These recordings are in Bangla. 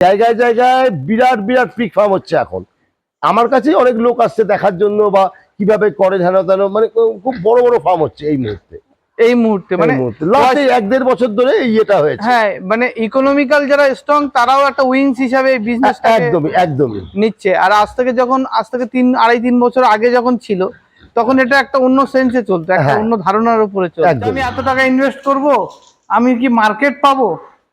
জায়গায় জায়গায় বিরাট বিরাট পিক ফার্ম হচ্ছে এখন। আমার কাছে অনেক লোক আসছে দেখার জন্য বা কীভাবে করে হেন তেন মানে খুব বড় বড় ফার্ম হচ্ছে এই মুহূর্তে। এই মুহূর্তে মানে লাস্ট এক দেড় বছর ধরে ইয়েটা হয়েছে। হ্যাঁ মানে ইকোনমিক্যাল যারা স্ট্রং তারাও একটা উইংস হিসাবে বিজনেস একদমই একদমই। নিচ্ছে। আর আজ থেকে যখন আজ থেকে তিন আড়াই তিন বছর আগে যখন ছিল তখন এটা একটা অন্য সেন্সে চলতো একটা হ্যাঁ। অন্য ধারণার উপরে চলতো। আমি এত টাকা ইনভেস্ট করব আমি কি মার্কেট পাবো?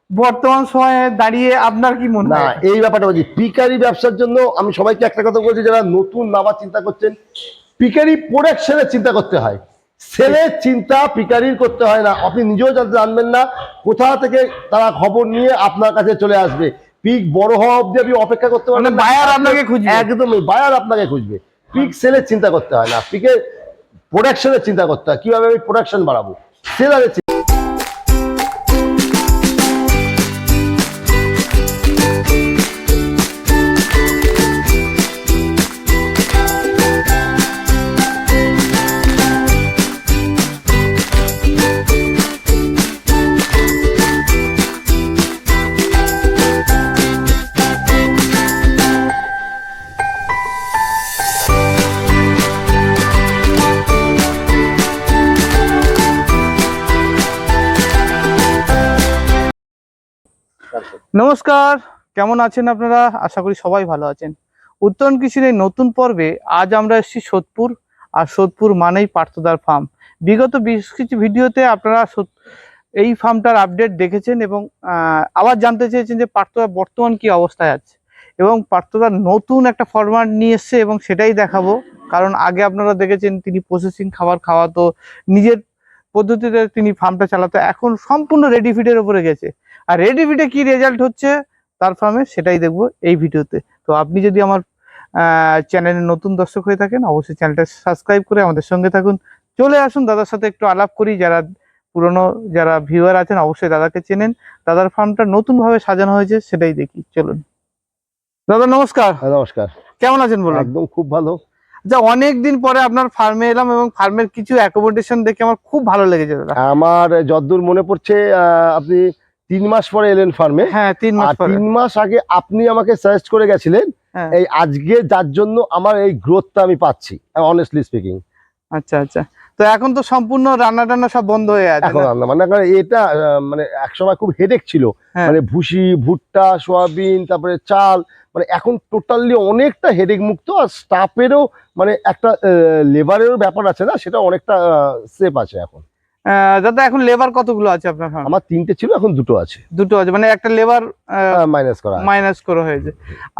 বর্তমান সময়ে দাঁড়িয়ে আপনার কি মনে হয়? এই ব্যাপারটা বলছি পিকারি ব্যবসার জন্য আমি সবাইকে একটা কথা বলছি যারা নতুন নামার চিন্তা করছেন পিকারি প্রোডাকশনের চিন্তা করতে হয়। সেলের চিন্তা পিকারির করতে হয় না। আপনি নিজেও জানবেন না কোথা থেকে তারা খবর নিয়ে আপনার কাছে চলে আসবে। পিক বড় হওয়া অব্দি আপনি অপেক্ষা করতে পারবেন মানে buyer আপনাকে খুঁজবে। একদমই বায়ার আপনাকে খুঁজবে। পিক সেলের চিন্তা করতে হয় না। পিকের প্রোডাকশনের চিন্তা করতে হয়। কীভাবে আমি প্রোডাকশন বাড়াবো? সেলারের নমস্কার, কেমন আছেন আপনারা? আশা করি সবাই ভালো আছেন। উত্তরণ কৃষির এই নতুন পর্বে আজ আমরা এসেছি সোদপুর, আর সোদপুর মানেই পার্থদার ফার্ম বিগত বেশ কিছু ভিডিওতে আপনারা এই ফার্মটার আপডেট দেখেছেন এবং আবার জানতে চেয়েছেন যে পার্থদার বর্তমান কি অবস্থায় আছে। এবং পার্থদার নতুন একটা ফরম্যাট নিয়ে এসছে এবং সেটাই দেখাবো। কারণ আগে আপনারা দেখেছেন তিনি প্রসেসিং খাবার খাওয়াতো, নিজের পদ্ধতিতে তিনি ফার্মটা চালাতো, এখন সম্পূর্ণ রেডি ফিডের উপরে গেছে। আর রেডি ফিডে কি রেজাল্ট হচ্ছে তার ফার্মে সেটাই দেখব এই ভিডিওতে। তো আপনি যদি আমার চ্যানেলে নতুন দর্শক হয়ে থাকেন অবশ্যই চ্যানেলটা সাবস্ক্রাইব করে আমাদের সঙ্গে থাকুন। চলে আসুন দাদার সাথে একটু আলাপ করি যারা পুরনো যারা ভিউয়ার আছেন অবশ্যই দাদাকে চেনেন। দাদার ফার্মটা নতুনভাবে সাজানো হয়েছে সেটাই দেখি চলুন। দাদা নমস্কার। হ্যাঁ, নমস্কার। কেমন আছেন বলুন? একদম খুব ভালো। আচ্ছা অনেক দিন পরে আপনার ফার্মে এলাম এবং ফার্মের কিছু অ্যাকোমোডেশন দেখে আমার খুব ভালো লেগেছে দাদা। আমার যদ্দূর মনে পড়ছে আপনি তিন মাস পরে এলেন ফার্মে হ্যাঁ তিন মাস তিন মাস আগে আপনি আমাকে সাজেস্ট করে গেছিলেন হ্যাঁ। এই আজকে যার জন্য আমার এই গ্রোথটা আমি পাচ্ছি অনেস্টলি স্পিকিং আচ্ছা আচ্ছা। তো এখন তো সম্পূর্ণ রান্না টান্না সব বন্ধ হয়ে আছে এখন রান্না মানে কারণ এটা মানে একসময় খুব হেডেক ছিল। হ্যাঁ। মানে ভুসি ভুট্টা সোয়াবিন তারপরে চাল মানে এখন টোটালি অনেকটা হেডেক মুক্ত আর স্টাফেরও মানে একটা লেবারেরও ব্যাপার আছে না সেটা অনেকটা সেফ আছে এখন। দাদা এখন লেবার কতগুলো আছে আপনার ফার্মে আমার তিনটে ছিল এখন দুটো আছে। দুটো আছে মানে একটা লেবার মাইনাস করা মাইনাস করা হয়েছে।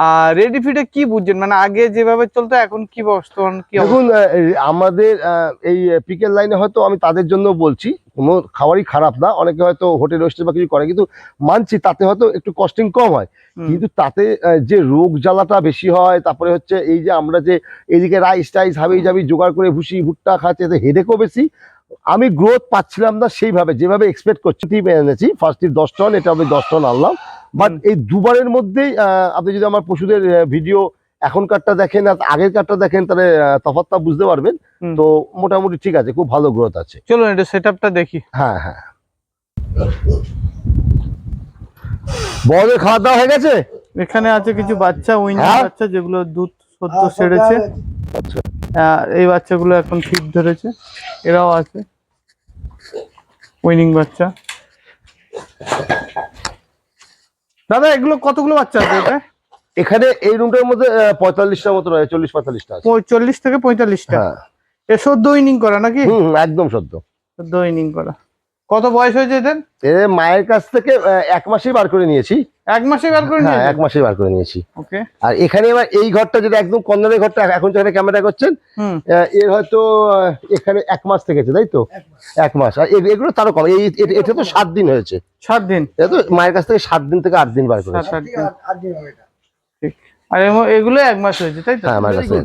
আর রেডি ফিটে কি বুঝছেন? মানে আগে যেভাবে চলতো এখন কি বর্তমান কি এই আমাদের এই পিকের লাইনে হয়তো আমি তাদের জন্য বলছি কোনো খাবারই খারাপ না। অনেকে হয়তো হোটেল হোস্টেল বা কিছু করে কিন্তু মানছি তাতে হয়তো একটু কস্টিং কম হয়। কিন্তু তাতে যে রোগ জ্বালাটা বেশি হয় তারপরে হচ্ছে এই যে আমরা যে এইদিকে রাইস টাইস হাবি জাবি জোগাড় করে ভুসি ভুট্টা খাচ্ছে এতে হেডেকও বেশি। আমি গ্রোথ পাচ্ছিলাম না সেইভাবে যেভাবে এক্সপেক্ট করছি এনেছি ফার্স্ট টিপ দশ টন এটা আমি দশ টন আনলাম। বাট এই দুবারের মধ্যেই আপনি যদি আমার পশুদের ভিডিও এখনকারটা দেখেন আর আগের কারটা দেখেন তাহলে আহ, তফাৎটা বুঝতে পারবেন। তো মোটামুটি ঠিক আছে খুব ভালো গ্রোথ আছে। চলুন এটা সেট আপটা দেখি। হ্যাঁ হ্যাঁ। বড়দের খাওয়া দাওয়া হয়ে গেছে? এখানে আছে কিছু বাচ্চা উইনিং হ্যাঁ? বাচ্চা যেগুলো দুধ সদ্য সেরেছে। আচ্ছা এই বাচ্চাগুলো এখন ফিট ধরেছে এরাও আছে। উইনিং বাচ্চা। দাদা এগুলো কতগুলো বাচ্চা আছে এটা এখানে এই রুমটার মধ্যে পঁয়তাল্লিশটা পঁয়তাল্লিশটার মতো রয়েছে চল্লিশ পঁয়তাল্লিশটা চল্লিশ থেকে পঁয়তাল্লিশটা? হ্যাঁ। এ সদ্য উইনিং করা নাকি? একদম সদ্য। সদ্য উইনিং করা। কত বয়স হয়েছে এদের? এ মায়ের কাছ থেকে এক মাসেই বার করে নিয়েছি। এক মাসে বার করে হ্যাঁ এক মাসেই বার করে নিয়েছি। ওকে আর এখানে এবার এই ঘরটা যেটা একদম কর্নারের ঘরটা এখন যেখানে ক্যামেরা করছেন হুম। এর হয়তো এখানে এক মাস থেকেছে তাই তো? এক মাস। আর এগুলো তারও কম। এই এটা তো সাত দিন হয়েছে। সাত দিন? এটা তো মায়ের কাছ থেকে সাত দিন থেকে আট দিন বার করেছে। আট দিন। ঠিক। আর এগুলো এক মাস হয়েছে তাই তো? হ্যাঁ মায়ের কাছ থেকে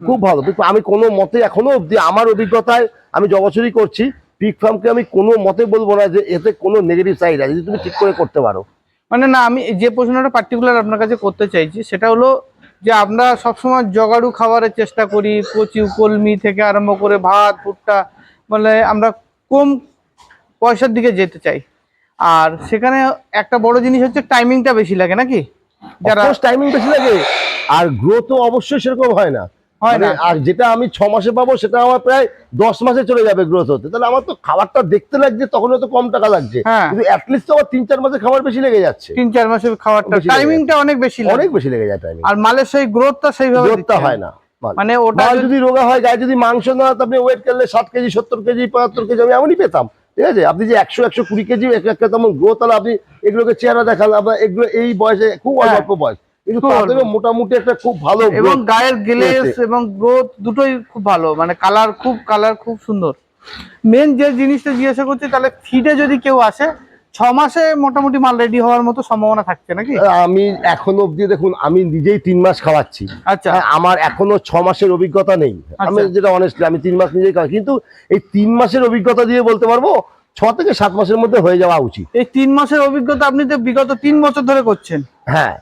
খুব ভালো। আমি কোনো মতে এখনও অব্দি আমার অভিজ্ঞতায় আমি জবছরই করছি। পিক ফার্মকে আমি কোনো মতে বলব না যে এতে কোনো নেগেটিভ সাইড আছে যদি তুমি ঠিক করে করতে পারো। মানে না আমি যে প্রশ্নটা পার্টিকুলার আপনার কাছে করতে চাইছি সেটা হলো যে আমরা সবসময় জগাড়ু খাবারের চেষ্টা করি কচু কলমি থেকে আরম্ভ করে ভাত ভুট্টা মানে আমরা কম পয়সার দিকে যেতে চাই। আর সেখানে একটা বড় জিনিস হচ্ছে টাইমিংটা বেশি লাগে নাকি? যারা টাইমিং বেশি লাগে। আর গ্রোথও অবশ্যই সেরকম হয় না। হয় মানে না। আর যেটা আমি ছ মাসে পাবো সেটা আমার প্রায় দশ মাসে চলে যাবে গ্রোথ হতে। তাহলে আমার তো খাবারটা দেখতে লাগছে তখন তো কম টাকা লাগছে। হ্যাঁ। কিন্তু অ্যাটলিস্ট তো আমার তিন চার মাসে খাবার বেশি লেগে যাচ্ছে। তিন চার মাসের খাবারটা টাইমিংটা অনেক বেশি অনেক বেশি লেগে যায় টাইমিং আর মালের সেই গ্রোথটা সেইভাবে গ্রোথটা হয় না মানে ওটা যদি- রোগা হয় গায়ে যদি মাংস না আপনি ওয়েট করলে ষাট কেজি সত্তর কেজি পঁচাত্তর কেজি আমি এমনই পেতাম। ঠিক আছে? আপনি যে একশো একশো কুড়ি কেজি এক একটা তেমন গ্রোথ তাহলে আপনি এগুলোকে চেহারা দেখান। আপনার এগুলো এই বয়সে খুব হ্যাঁ। অল্প বয়স। কিন্তু খুব মোটামুটি একটা খুব ভালো এবং গায়ের গ্লেস এবং গ্রোথ দুটোই খুব ভালো। মানে কালার খুব কালার খুব সুন্দর। মেন যে জিনিসটা জিজ্ঞাসা করছি তাহলে ফিডে যদি কেউ আসে ছ মাসে মোটামুটি মাল রেডি হওয়ার মতো সম্ভাবনা থাকছে নাকি? আমি এখন অব্দি দেখুন আমি নিজেই তিন মাস খাওয়াচ্ছি। আচ্ছা। হ্যাঁ, আমার এখনও ছ মাসের অভিজ্ঞতা নেই। আমি আচ্ছা। যেটা অনেস্টলি আমি তিন মাস নিজেই খাওয়া কিন্তু এই তিন মাসের অভিজ্ঞতা দিয়ে বলতে পারব ছ থেকে সাত মাসের মধ্যে হয়ে যাওয়া উচিত। এই তিন মাসের অভিজ্ঞতা আপনি তো বিগত তিন বছর ধরে করছেন। হ্যাঁ।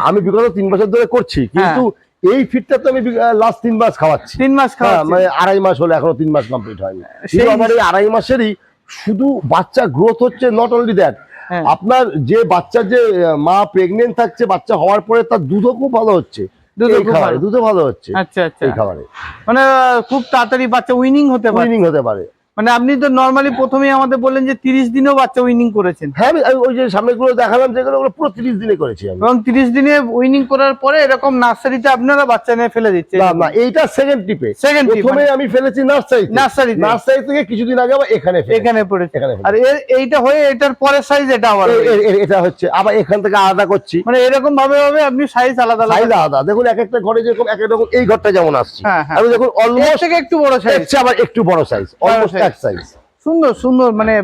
আমি বিগত তিন বছর ধরে করছি কিন্তু এই ফিটটা তো আমি লাস্ট তিন মাস খাওয়াচ্ছি। তিন মাস হ্যাঁ, খাওয়া মানে আড়াই মাস হলো এখনও তিন মাস কমপ্লিট হয়নি। সেই- আমার এই আড়াই মাসেরই শুধু বাচ্চা গ্রোথ হচ্ছে নট অনলি দ্যাট হ্যাঁ। আপনার যে বাচ্চার যে মা প্রেগনেন্ট থাকছে বাচ্চা হওয়ার পরে তার দুধও খুব ভালো হচ্ছে। দুধও ভালো। হচ্ছে। আচ্ছা আচ্ছা। এই খাবারে। মানে খুব তাড়াতাড়ি বাচ্চা উইনিং হতে পারে। উইনিং হতে পারে। মানে আপনি তো নর্মালি প্রথমেই আমাদের বললেন যে তিরিশ দিনেও বাচ্চা উইনিং করেছেন। হ্যাঁ ওই যে সামনেগুলো দেখালাম যেগুলো ওগুলো পুরো তিরিশ দিনে করেছি আমি। এবং তিরিশ দিনে উইনিং করার পরে এরকম নার্সারিতে আপনারা বাচ্চা নিয়ে ফেলে দিচ্ছেন। না না এইটা সেকেন্ড টিপে tip, প্রথমে আমি ফেলেছি নার্সারি নার্সারিতে। নার্সারি থেকে কিছুদিন আগে আবার এখানে। এখানে পড়েছে। আর এইটা হয়ে এটার পরের সাইজ এটা আবার হয়ে এটা হচ্ছে। আবার এখান থেকে আলাদা করছি। মানে এরকম ভাবে ভাবে আপনি সাইজ আলাদা আলাদা সাইজ আলাদা। দেখুন এক একটা ঘরে যেরকম এক এক রকম এই ঘরটা যেমন আসছে। হ্যাঁ, হ্যাঁ। আমি দেখুন অলমোস্ট থেকে একটু বড় সাইজ আবার একটু বড় সাইজ অলমোস্ট। এক সাইজ সুন্দর সুন্দর মানে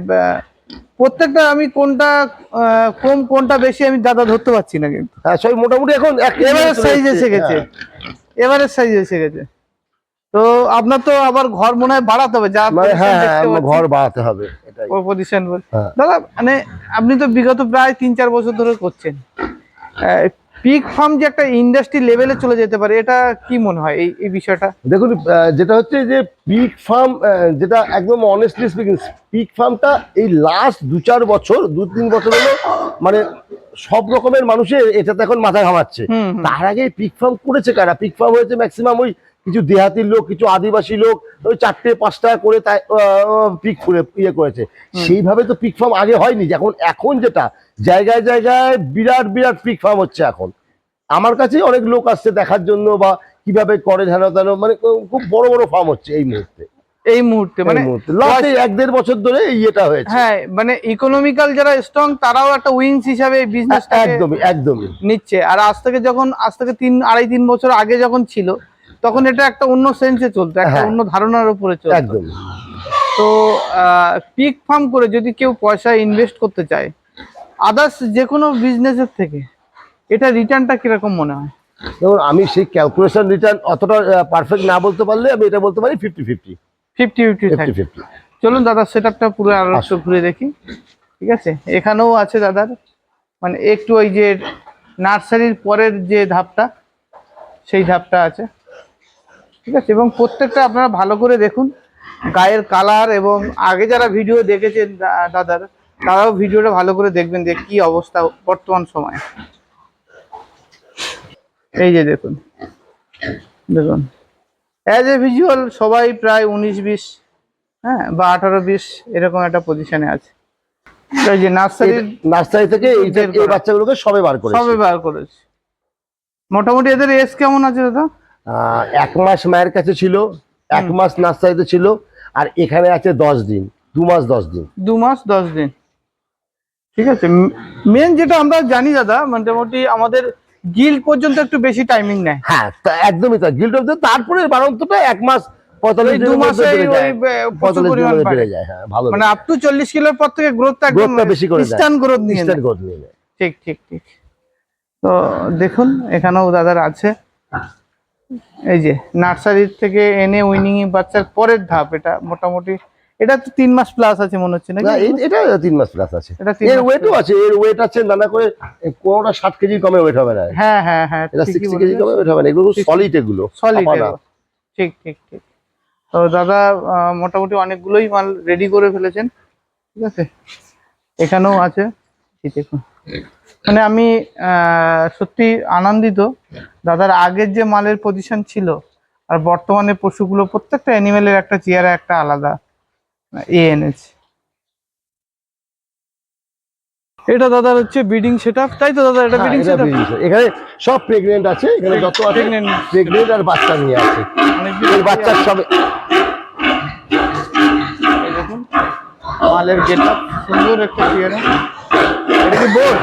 প্রত্যেকটা আমি কোনটা কম কোনটা বেশি আমি দাদা ধরতে পারছি না কিন্তু। হ্যাঁ সবই মোটামুটি এখন চলে সাইজ এসে গেছে। হ্যাঁ। এবারে সাইজ এসে গেছে। তো আপনার তো আবার ঘর মনে হয় বাড়াতে হবে যা মানে হ্যাঁ হ্যাঁ। ঘর বাড়াতে হবে পজিশন। দাদা মানে আপনি তো বিগত প্রায় তিন চার বছর ধরে করছেন। পিক ফার্ম যে একটা ইন্ডাস্ট্রি লেভেলে চলে যেতে পারে এটা কি মনে হয় এই এই বিষয়টা? দেখুন যেটা হচ্ছে যে পিক ফার্ম যেটা একদম অনেস্টলি স্পিকিং পিক ফার্মটা এই লাস্ট দু চার বছর দু তিন বছর হলো মানে সব রকমের মানুষের এটাতে এখন মাথা ঘামাচ্ছে। তার আগে পিক ফার্ম করেছে কারা? পিক ফার্ম হয়েছে ম্যাক্সিমাম ওই কিছু দেহাতির লোক কিছু আদিবাসী লোক ওই চারটে পাঁচটা করে তাই পিক করে ইয়ে করেছে। সেইভাবে তো পিক ফার্ম আগে হয়নি। এখন এখন যেটা জায়গায় জায়গায় বিরাট বিরাট পিক ফার্ম হচ্ছে এখন। আমার কাছে অনেক লোক আসছে দেখার জন্য বা কীভাবে করে হেন তেন মানে খুব বড় বড় ফার্ম হচ্ছে এই মুহূর্তে। এই মুহূর্তে মানে লাস্ট এক দেড় বছর ধরে ইয়েটা হয়েছে। হ্যাঁ মানে ইকোনমিক্যাল যারা স্ট্রং তারাও একটা উইংস হিসাবে এই বিজনেসটা একদমই একদমই। নিচ্ছে। আর আজ থেকে যখন আজ থেকে তিন আড়াই তিন বছর আগে যখন ছিল তখন এটা একটা অন্য সেন্সে চলতো একটা হ্যাঁ। অন্য ধারণার উপরে চলতো। একদমই তো পিক ফার্ম করে যদি কেউ পয়সা ইনভেস্ট করতে চায় আদার্স যে কোনো বিজনেসের থেকে এটা রিটার্নটা কীরকম মনে হয়? যেমন আমি সেই ক্যালকুলেশন রিটার্ন অতটা পারফেক্ট না বলতে পারলে আমি এটা বলতে পারি fifty fifty fifty fifty fifty চলুন দাদা সেট আপটা পুরো আরও একটু ঘুরে দেখি। ঠিক আছে? এখানেও আছে দাদার। মানে একটু ওই যে নার্সারির পরের যে ধাপটা সেই ধাপটা আছে। ঠিক আছে? এবং প্রত্যেকটা আপনারা ভালো করে দেখুন গায়ের কালার এবং আগে যারা ভিডিও দেখেছেন দাদার তারাও ভিডিওটা ভালো করে দেখবেন যে কি অবস্থা বর্তমান সময়ে। এই যে দেখুন দেখুন। অ্যাজ এ ভিজুয়াল সবাই প্রায় উনিশ বিশ হ্যাঁ বা আঠারো বিশ এরকম একটা পজিশনে আছে। এই যে নার্সারির নার্সারি থেকে এইটা বের এই বাচ্চাগুলোকে সবে বার করে সবে বার করেছে। মোটামুটি এদের এজ কেমন আছে দাদা? এক মাস মায়ের কাছে ছিল এক মাস নার্সারিতে ছিল আর এখানে আছে দশ দিন দু মাস দশ দিন। দু মাস দশ দিন। ঠিক আছে মেন যেটা আমরা জানি দাদা মোটামুটি আমাদের গিল্ড পর্যন্ত একটু বেশি টাইমিং নেয়। হ্যাঁ একদমই তাই গিল্ড অফ তারপরে বারন্তটা এক মাস পঁয়তাল্লিশ দু বেড়ে যায়। হ্যাঁ ভালো মানে আপ টু চল্লিশ কিলোর পর থেকে গ্রোথটা একদম বেশি করে নিয়ে গ্রোথ নিয়ে। ঠিক ঠিক ঠিক। তো দেখুন এখানেও দাদার আছে। এই যে নার্সারির থেকে এনে উইনিং বাচ্চার পরের ধাপ এটা মোটামুটি এটা তো তিন মাস প্লাস আছে মনে হচ্ছে না নাকি এটা তিন মাস প্লাস আছে। এটা এর ওয়েটও আছে এর ওয়েট আছে নানা করে কোনোটা ষাট কেজি কমে ওয়েট হবে না। হ্যাঁ হ্যাঁ হ্যাঁ এটা সিক্সটি কেজি। কমে ওয়েট হবে না এগুলো সলিড এগুলো সলিড ঠিক ঠিক ঠিক। তো দাদা মোটামুটি অনেকগুলোই মাল রেডি করে ফেলেছেন। ঠিক আছে? এখানেও আছে। দেখুন। মানে আমি আহ, সত্যি আনন্দিত। দাদার আগের যে মালের পজিশন ছিল আর বর্তমানে পশুগুলো প্রত্যেকটা অ্যানিমেলের একটা চেয়ারে একটা আলাদা এ এনেছে। এটা দাদার হচ্ছে ব্রিডিং সেট আপ তাই তো দাদা? এটা হ্যাঁ, ব্রিডিং এটা সেট breeding set। এখানে সব প্রেগনেন্ট আছে এখানে যত আছে। প্রেগনেন্ট আর বাচ্চা নিয়ে আছে। এই বাচ্চার সব দেখুন মালের গেট সুন্দর একটা চেয়ারে এটা কি বোর্ড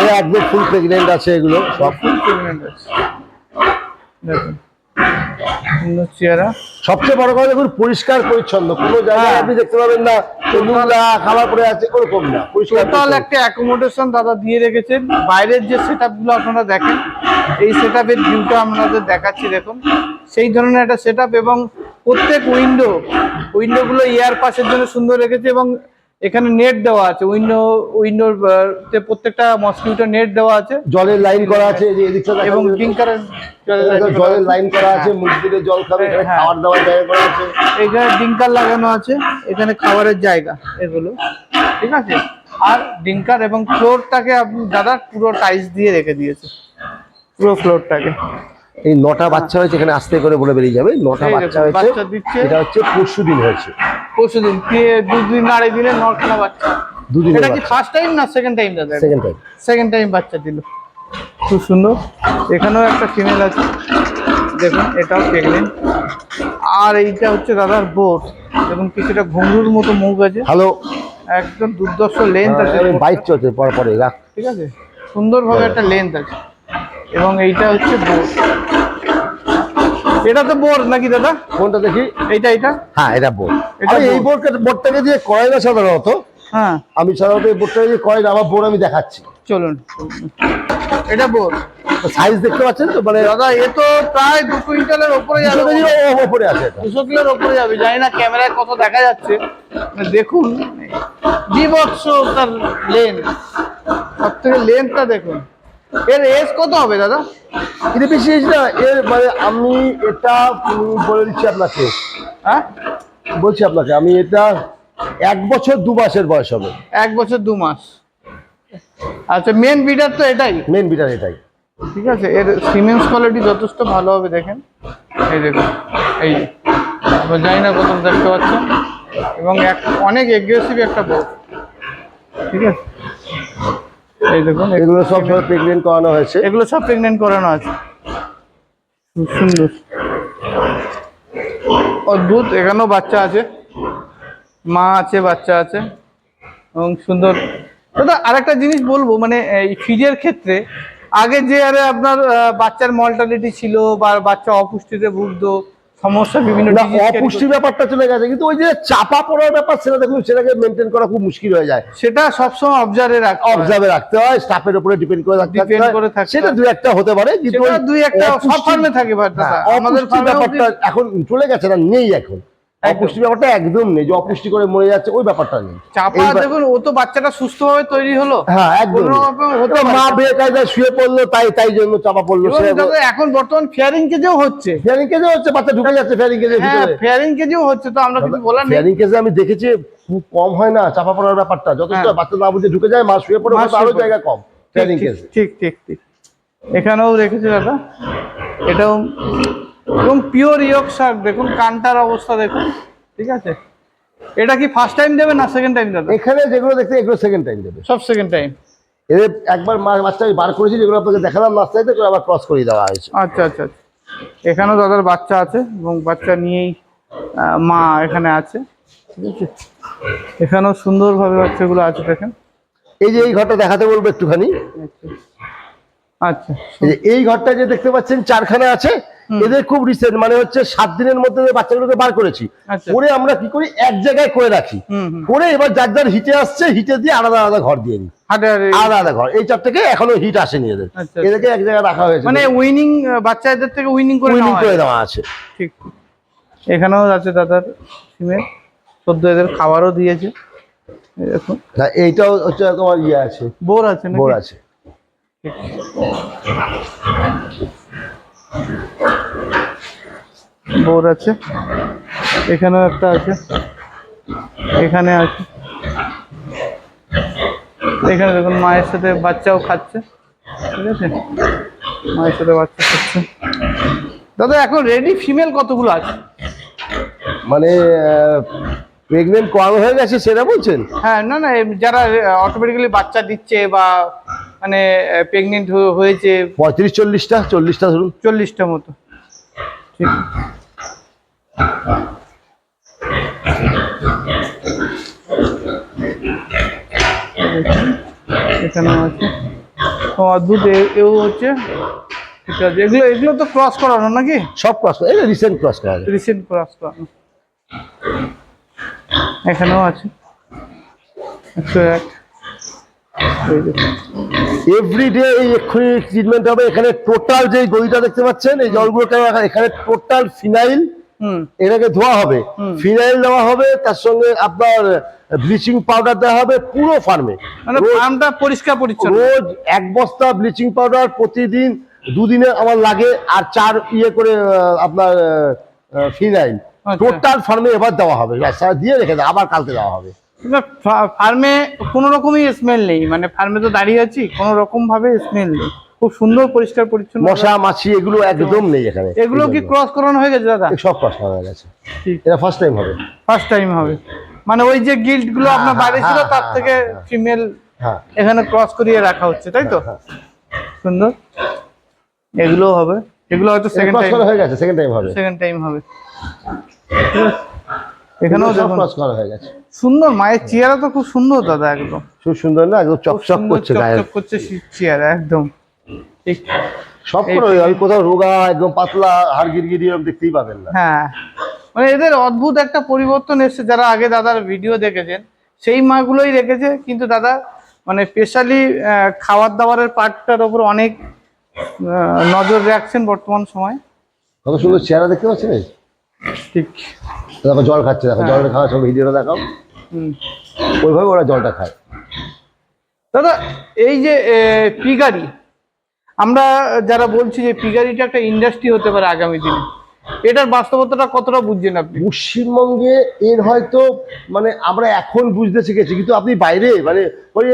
এই একদম ফুল প্রেগনেন্ট আছে এগুলো সব। ফুল প্রেগনেন্ট আছে। দেখুন চেয়ারা সবচেয়ে বড় কথা দেখুন পরিষ্কার পরিচ্ছন্ন। কোনো জায়গায় হ্যাঁ। আপনি দেখতে পাবেন না নোংরা খাবার পড়ে আছে ওরকম না পরিষ্কার টোটাল একটা অ্যাকোমোডেশন দাদা দিয়ে রেখেছেন। বাইরের যে সেট আপনারা দেখেন এই সেট আপের ভিউটা আপনাদের দেখাচ্ছি দেখুন। সেই ধরনের একটা সেট এবং প্রত্যেক উইন্ডো উইন্ডো গুলো এয়ার পাসের জন্য সুন্দর রেখেছে এবং এখানে নেট দেওয়া আছে উইন্ডো উইন্ডোর প্রত্যেকটা মসকিউটো নেট দেওয়া আছে। জলের লাইন করা আছে এবং ডিঙ্কারের জলের লাইন করা আছে। মুরগিদের জল খাবে হ্যাঁ। খাবার দাবার জায়গা করা আছে। এখানে ডিঙ্কার লাগানো আছে এখানে খাবারের জায়গা এগুলো ঠিক আছে? আর ডিঙ্কার এবং ফ্লোরটাকে আপনি দাদা পুরো টাইলস দিয়ে রেখে দিয়েছে। পুরো ফ্লোরটাকে এই নটা বাচ্চা হয়েছে এখানে আস্তে করে বলে বেরিয়ে যাবে। নটা বাচ্চা দেখুন, হয়েছে। এটা হচ্ছে পরশু দিন হয়েছে। পরশুদিন দুদিন আড়াই দিনে নখানা বাচ্চা। দুদিনের এটা কি ফার্স্ট টাইম না সেকেন্ড টাইম দাদা? সেকেন্ড টাইম সেকেন্ড টাইম বাচ্চা দিল। খুব সুন্দর। এখানেও একটা ফিমেল আছে। দেখুন এটাও প্রেগনেন্ট আর এইটা হচ্ছে দাদার বোট এবং কিছুটা ঘুঙরুর মতো মুখ আছে। হ্যালো একদম দুর্দর্শ লেন্থ আছে। বাইক চলছে পরে পরে রাখ। ঠিক আছে? সুন্দরভাবে একটা লেন্থ আছে। এবং এইটা হচ্ছে বোর এটা তো বোর নাকি দাদা? কোনটা দেখি? এইটা এইটা? হ্যাঁ এটা বোর্ড। এটা এই। বোর্ডটা বোর্ডটাকে দিয়ে করাই না সাধারণত। হ্যাঁ। আমি সাধারণত এই বোর্ডটাকে দিয়ে করাই না আমার বোর্ড আমি দেখাচ্ছি। চলুন। এটা বোর সাইজ দেখতে পাচ্ছেন তো? মানে দাদা এ তো প্রায় দু কুইন্টালের ওপরে যাবে। ওপরে আছে দুশো কিলোর ওপরে যাবে। জানি না ক্যামেরায় কত দেখা যাচ্ছে। মানে দেখুন বিভৎস তার লেন্থ সব থেকে লেন্থটা দেখুন। এর এজ কত হবে দাদা? এটা বেশি হয়েছে না এর মানে আমি এটা বলে দিচ্ছি আপনাকে। হ্যাঁ? বলছি আপনাকে আমি এটা এক বছর দু মাসের বয়স হবে। এক বছর দু মাস। আচ্ছা মেন বিডার তো এটাই। মেন বিটার এটাই। ঠিক আছে এর সিমেন্স কোয়ালিটি যথেষ্ট ভালো হবে দেখেন। এই দেখুন এই। এবার জানি না কত দেখতে পাচ্ছেন। এবং এক অনেক এগ্রেসিভ একটা বোট ঠিক আছে? এই দেখুন এগুলো সব প্রেগনেন্ট করানো হয়েছে। এগুলো সব প্রেগনেন্ট করানো আছে। খুব সুন্দর। অদ্ভুত এখানেও বাচ্চা আছে। মা আছে বাচ্চা আছে। এবং সুন্দর। দাদা আরেকটা জিনিস বলব মানে এই ফিডের ক্ষেত্রে আগে যে আরে আপনার বাচ্চার মর্টালিটি ছিল বা বাচ্চা অপুষ্টিতে ভুগতো সমস্যা বিভিন্ন অপুষ্টি ব্যাপারটা চলে গেছে কিন্তু ওই যে চাপা পড়ার ব্যাপার সেটা দেখুন সেটাকে মেনটেন করা খুব মুশকিল হয়ে যায় সেটা সবসময় অবজারে রাখতে অবজারে রাখতে হয় স্টাফের উপরে ডিপেন্ড করে রাখতে ডিপেন্ড করে থাকে সেটা। দুই একটা হতে পারে কিন্তু দুই একটা সব ফার্মে থাকে আমাদের ব্যাপারটা এখন চলে গেছে না নেই এখন। অপুষ্টি ব্যাপারটা একদম নেই যে অপুষ্টি করে মরে যাচ্ছে ওই ব্যাপারটা নেই। চাপা দেখুন ও তো বাচ্চাটা সুস্থভাবে তৈরি হলো। হ্যাঁ একদম। মা। বেকায়দায় শুয়ে পড়ল তাই তাই জন্য চাপা পড়ল এখন বর্তমান ফেয়ারিং কেজেও হচ্ছে। ফেয়ারিং কেজে হচ্ছে বাচ্চা ঢুকে যাচ্ছে ফেয়ারিং কেজে ফেয়ারিং কেজেও হচ্ছে তো আমরা কিছু বলার নেই। ফেয়ারিং কেজে আমি দেখেছি খুব কম হয় না চাপা পড়ার ব্যাপারটা। যথেষ্ট হ্যাঁ। বাচ্চা না বুঝে ঢুকে যায় মা শুয়ে পড়ে আরও জায়গা কম ফেয়ারিং কেজে। ঠিক ঠিক ঠিক। এখানেও রেখেছে দাদা এটাও এবং পিওর ইয়ক ইয়কশার দেখুন কানটার অবস্থা দেখুন ঠিক আছে? এটা কি ফার্স্ট টাইম দেবে না সেকেন্ড টাইম দেবে এখানে যেগুলো দেখতে এগুলো সেকেন্ড টাইম দেবে। সব সেকেন্ড টাইম এদের একবার মা- বাচ্চা আমি বার করেছি যেগুলো আপনাকে দেখালাম রাস্তায় করে আবার ক্রস করে দেওয়া হয়েছে। আচ্ছা আচ্ছা আচ্ছা। এখানেও দাদার বাচ্চা আছে এবং বাচ্চা নিয়েই মা এখানে আছে ঠিক আছে? এখানেও সুন্দরভাবে বাচ্চাগুলো আছে দেখেন। এই যে এই ঘরটা দেখাতে বলব একটুখানি। আচ্ছা। যে এই ঘরটা যে দেখতে পাচ্ছেন চারখানা আছে এদের খুব রিসেন্ট মানে হচ্ছে সাত দিনের মধ্যে বাচ্চাগুলোকে বার করেছি আচ্ছা। করে আমরা কি করি এক জায়গায় করে রাখি। করে এবার যার যার হিটে আসছে হিটে দিয়ে আলাদা আলাদা ঘর দিয়ে দিই। আলাদা আলাদা ঘর। এই চার থেকে এখনও হিট আসেনি এদের। আচ্ছা। এদেরকে এক জায়গায় রাখা হয়েছে। মানে উইনিং বাচ্চাদের থেকে উইনিং করে উইনিং করে দেওয়া আছে। ঠিক। এখানেও আছে দাদার সিমের সদ্য এদের খাবারও দিয়েছে। না এইটাও হচ্ছে তোমার ইয়ে আছে। বোর আছে বোর আছে। বোর আছে। এখানেও একটা আছে। এখানে আছে। এখানে দেখুন মায়ের সাথে বাচ্চাও খাচ্ছে। ঠিক আছে? মায়ের সাথে বাচ্চা খাচ্ছে। দাদা এখন রেডি ফিমেল কতগুলো আছে? মানে প্রেগনেন্ট করানো হয়ে গেছে সেটা বলছেন? হ্যাঁ না না যারা অটোমেটিক্যালি বাচ্চা দিচ্ছে বা মানে প্রেগনেন্ট হয়েছে পঁয়ত্রিশ চল্লিশটা চল্লিশটা ধরুন। চল্লিশটা মতো। ঠিক। এখানেও আছে। অদ্ভুত এও হচ্ছে? ঠিক আছে। এগুলো এগুলো তো ক্রস করানো নাকি? সব ক্রস এই রিসেন্ট ক্রস করা রিসেন্ট ক্রস করানো। এখানেও আছে। একশো এক। এভরিডে এই এক্ষুনি ট্রিটমেন্ট হবে। এখানে টোটাল যে গলিটা দেখতে পাচ্ছেন এই জলগুলোকে এখানে টোটাল ফিনাইল এটাকে ধোয়া হবে। ফিনাইল দেওয়া হবে তার সঙ্গে আপনার ব্লিচিং পাউডার দেওয়া হবে পুরো ফার্মে। মানে ফার্মটা পরিষ্কার পরিচ্ছন্ন। রোজ এক বস্তা ব্লিচিং পাউডার প্রতিদিন দুদিনে আমার লাগে আর চার ইয়ে করে আপনার ফিনাইল আচ্ছা। টোটাল ফার্মে এবার দেওয়া হবে। দিয়ে রেখে দেওয়া আবার কালকে দেওয়া হবে। ফার্মে কোনো রকমই স্মেল নেই। মানে ফার্মে তো দাঁড়িয়ে আছি কোনো রকম ভাবে স্মেল নেই। খুব সুন্দর পরিষ্কার পরিচ্ছন্ন। মশা মাছি এগুলো একদম নেই এখানে। এগুলো কি ক্রস করানো হয়ে গেছে দাদা? সব ক্রস করা হয়ে গেছে। এটা ফার্স্ট টাইম হবে। ফার্স্ট টাইম হবে। মানে ওই যে গিল্ডগুলো হ্যাঁ, আপনার বাইরে ছিল হ্যাঁ, তার হ্যাঁ, থেকে। ফিমেল হ্যাঁ। এখানে ক্রস করিয়ে রাখা হচ্ছে তাই তো। সুন্দর। এগুলো হবে। এগুলো হয়তো সেকেন্ড টাইম হয়ে গেছে সেকেন্ড টাইম হবে। সেকেন্ড টাইম হবে। এখানেও দেখুন। ক্রস করা হয়ে গেছে। সুন্দর মায়ের চেহারা তো খুব সুন্দর দাদা একদম। খুব সুন্দর না? একদম চকচক করছে চকচক করছে চেহারা একদম। ঠিক সব করে আমি কোথাও রোগা একদম পাতলা হাড় গিরগিরি এরকম দেখতেই পাবেন না। হ্যাঁ। মানে এদের অদ্ভুত একটা পরিবর্তন এসেছে। যারা আগে দাদার ভিডিও দেখেছেন সেই মাগুলোই রেখেছে। কিন্তু দাদা মানে স্পেশালি খাবার দাবারের পার্টটার ওপর অনেক নজর রাখছেন বর্তমান সময়। কত সুন্দর চেহারা দেখতে পাচ্ছেন? ঠিক। দেখো জল খাচ্ছে দেখো হ্যাঁ। জল খাওয়া সব ভিডিওটা দেখাও। ওইভাবে ওরা জলটা খায়। দাদা এই যে পিগারি আমরা যারা বলছি যে পিগারিটা একটা ইন্ডাস্ট্রি হতে পারে আগামী দিনে। এটার বাস্তবতাটা কতটা বুঝছেন আপনি? পশ্চিমবঙ্গে এর হয়তো মানে আমরা এখন বুঝতে শিখেছি কিন্তু আপনি বাইরে মানে ওই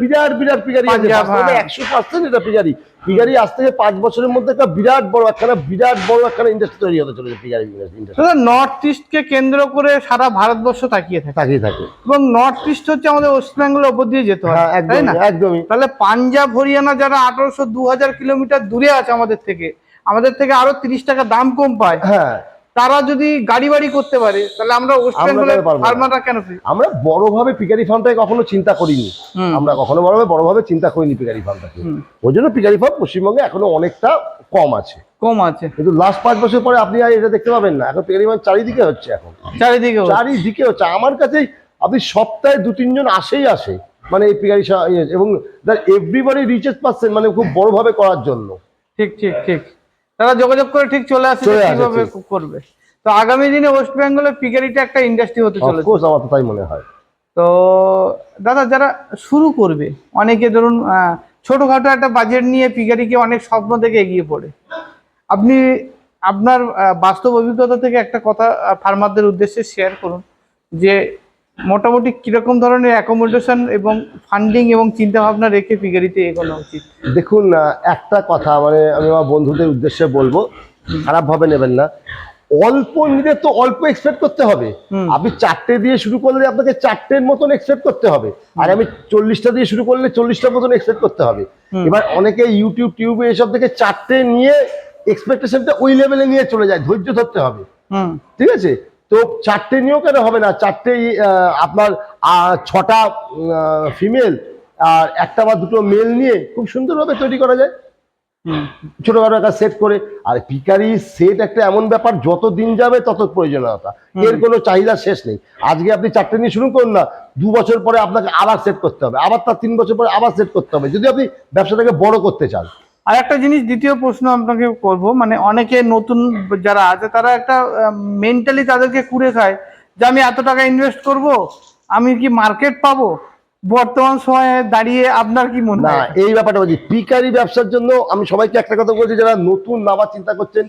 বিরাট বিরাট পিগারি হ্যাঁ। একশো পার্সেন্ট এটা পিগারি পিগারি আজ থেকে পাঁচ বছরের মধ্যে একটা বিরাট বড় একখানা বিরাট বড় একখানা ইন্ডাস্ট্রি তৈরি হতে চলেছে পিগারি ইন্ডাস্ট্রি দাদা নর্থ ইস্টকে কেন্দ্র করে সারা ভারতবর্ষ তাকিয়ে থাকে। তাকিয়ে থাকে। এবং নর্থ ইস্ট হচ্ছে আমাদের ওয়েস্ট বেঙ্গলের ওপর দিয়ে যেতে হয় হ্যাঁ তাই না? একদমই। তাহলে পাঞ্জাব হরিয়ানা যারা আঠারোশো দু হাজার কিলোমিটার দূরে আছে আমাদের থেকে আমাদের থেকে আরও তিরিশ টাকা দাম কম পায়। হ্যাঁ। তারা যদি গাড়ি বাড়ি করতে পারে তাহলে আমরা ওয়েস্ট বেঙ্গলের ফার্মাররা কেন? আমরা বড়ভাবে পিকারি ফার্মটাকে কখনো চিন্তা করিনি। আমরা কখনো বড়ভাবে বড়ভাবে চিন্তা করিনি পিকারি ফার্মটাকে ওই জন্য পিকারি ফার্ম পশ্চিমবঙ্গে এখনও অনেকটা কম আছে। কম আছে। কিন্তু লাস্ট পাঁচ বছর পরে আপনি আর এটা দেখতে পাবেন না। এখন পিকারি ফার্ম চারিদিকে হচ্ছে এখন। চারিদিকে হচ্ছে। চারিদিকে হচ্ছে। আমার কাছেই আপনি সপ্তাহে দু তিনজন আসেই আসে। মানে এই পিকারি এবং এভরিবডি রিচেস পাচ্ছেন মানে খুব বড়ভাবে করার জন্য। ঠিক ঠিক ঠিক। তারা যোগাযোগ করে ঠিক চলে আসে কীভাবে করবে। তো আগামী দিনে ওয়েস্ট বেঙ্গলে পিকারিটা একটা ইন্ডাস্ট্রি হতে চলেছে। অফকোর্স আমার তো তাই মনে হয়। তো দাদা যারা শুরু করবে অনেকে ধরুন আহ, ছোটখাটো একটা বাজেট নিয়ে পিকারিকে অনেক স্বপ্ন থেকে এগিয়ে পড়ে। আপনি আপনার বাস্তব অভিজ্ঞতা থেকে একটা কথা ফার্মারদের উদ্দেশ্যে শেয়ার করুন যে মোটামুটি কীরকম ধরনের অ্যাকোমোডেশন এবং ফান্ডিং এবং চিন্তা ভাবনা রেখে পিকারিতে এগোনো উচিত? দেখুন একটা কথা মানে আমি আমার বন্ধুদের উদ্দেশ্যে বলব খারাপ ভাবে নেবেন না। অল্প নিলে তো অল্প এক্সপেক্ট করতে হবে। আপনি চারটে দিয়ে শুরু করলে আপনাকে চারটের মতন এক্সপেক্ট করতে হবে। আর আমি চল্লিশটা দিয়ে শুরু করলে চল্লিশটার মতন এক্সপেক্ট করতে হবে। এবার অনেকে ইউটিউব টিউবে এসব থেকে চারটে নিয়ে এক্সপেকটেশনটা ওই লেভেলে নিয়ে চলে যায় ধৈর্য ধরতে হবে। ঠিক আছে? তো চারটে নিয়েও কেন হবে না? চারটে আপনার ছটা ফিমেল আর একটা বা দুটো মেল নিয়ে খুব সুন্দরভাবে তৈরি করা যায়। ছোটখাটো একটা সেট করে। আর পিকারি সেট একটা এমন ব্যাপার যত দিন যাবে তত প্রয়োজনীয়তা। এর কোনো চাহিদা শেষ নেই। আজকে আপনি চারটে নিয়ে শুরু করুন না দু বছর পরে আপনাকে আবার সেট করতে হবে আবার তার তিন বছর পরে আবার সেট করতে হবে। যদি আপনি ব্যবসাটাকে বড় করতে চান। আর একটা জিনিস দ্বিতীয় প্রশ্ন আপনাকে করব মানে অনেকে নতুন যারা আছে তারা একটা মেন্টালি তাদেরকে কুড়ে খায় যে আমি এত টাকা ইনভেস্ট করব আমি কি মার্কেট পাবো? বর্তমান সময়ে দাঁড়িয়ে আপনার কি মনে হয়? এই ব্যাপারটা বলছি পিকারি ব্যবসার জন্য আমি সবাইকে একটা কথা বলছি যারা নতুন নামার চিন্তা করছেন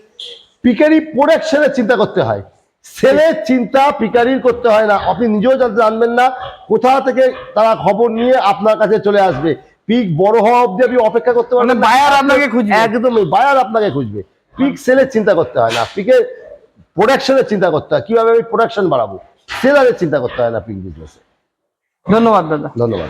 পিকারি প্রোডাকশনের চিন্তা করতে হয়। সেলের চিন্তা পিকারির করতে হয় না আপনি নিজেও জানবেন না কোথা থেকে তারা খবর নিয়ে আপনার কাছে চলে আসবে। পিক বড় হওয়া অবধি আপনি অপেক্ষা করতে পারবেন বায়ার buyer আপনাকে খুঁজবে। একদমই বায়ার আপনাকে খুঁজবে। পিক সেলের চিন্তা করতে হয় না। পিকের প্রোডাকশনের চিন্তা করতে হয়। কীভাবে আমি প্রোডাকশন বাড়াবো? সেলারের চিন্তা করতে হয় না পিক বিজনেসে ধন্যবাদ দাদা। ধন্যবাদ।